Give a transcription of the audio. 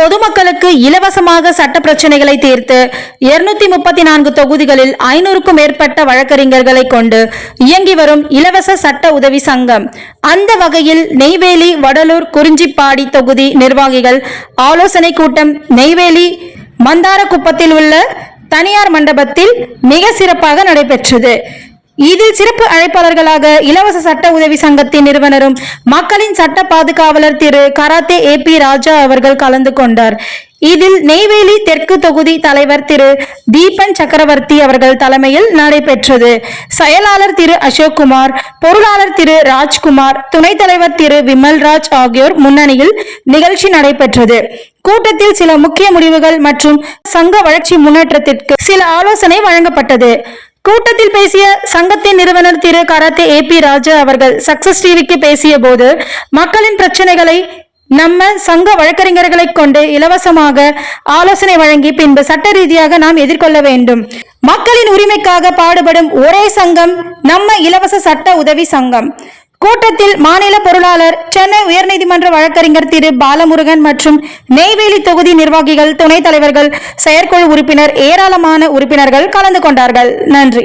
பொதுமக்களுக்கு இலவசமாக சட்ட பிரச்சனைகளை தீர்த்து இருநூத்தி முப்பத்தி நான்கு தொகுதிகளில் ஐநூறுக்கும் மேற்பட்ட வழக்கறிஞர்களை கொண்டு இயங்கி வரும் இலவச சட்ட உதவி சங்கம். அந்த வகையில் நெய்வேலி வடலூர் குறிஞ்சிப்பாடி தொகுதி நிர்வாகிகள் ஆலோசனை கூட்டம் நெய்வேலி மந்தாரக்குப்பத்தில் உள்ள தனியார் மண்டபத்தில் மிக சிறப்பாக நடைபெற்றது. இதில் சிறப்பு அழைப்பாளர்களாக இலவச சட்ட உதவி சங்கத்தின் நிறுவனரும் மக்களின் சட்ட பாதுகாவலர் திரு கராத்தே ஏ பி ராஜா அவர்கள் கலந்து கொண்டார். இதில் நெய்வேலி தெற்கு தொகுதி தலைவர் திரு தீபன் சக்கரவர்த்தி அவர்கள் தலைமையில் நடைபெற்றது. செயலாளர் திரு அசோக்குமார் பொருளாளர் திரு ராஜ்குமார் துணைத் தலைவர் திரு விமல்ராஜ் ஆகியோர் முன்னணியில் நிகழ்ச்சி நடைபெற்றது. கூட்டத்தில் சில முக்கிய முடிவுகள் மற்றும் சங்க வளர்ச்சி முன்னேற்றத்திற்கு சில ஆலோசனை வழங்கப்பட்டது. கூட்டத்தில் பேசிய சங்கத்தின் நிறுவனர் திரு கராத்தே ஏ பி ராஜா அவர்கள் சக்சஸ் டிவிக்கு பேசிய போது மக்களின் பிரச்சனைகளை நம்ம சங்க வழக்கறிஞர்களை கொண்டு இலவசமாக ஆலோசனை வழங்கி பின்பு சட்ட ரீதியாக நாம் எதிர்கொள்ள வேண்டும். மக்களின் உரிமைக்காக பாடுபடும் ஒரே சங்கம் நம்ம இலவச சட்ட உதவி சங்கம். கூட்டத்தில் மாநில பொருளாளர் சென்னை உயர்நீதிமன்ற வழக்கறிஞர் திரு. பாலமுருகன் மற்றும் நெய்வேலி தொகுதி நிர்வாகிகள் துணைத் தலைவர்கள் செயற்குழு உறுப்பினர் ஏராளமான உறுப்பினர்கள் கலந்து கொண்டார்கள். நன்றி.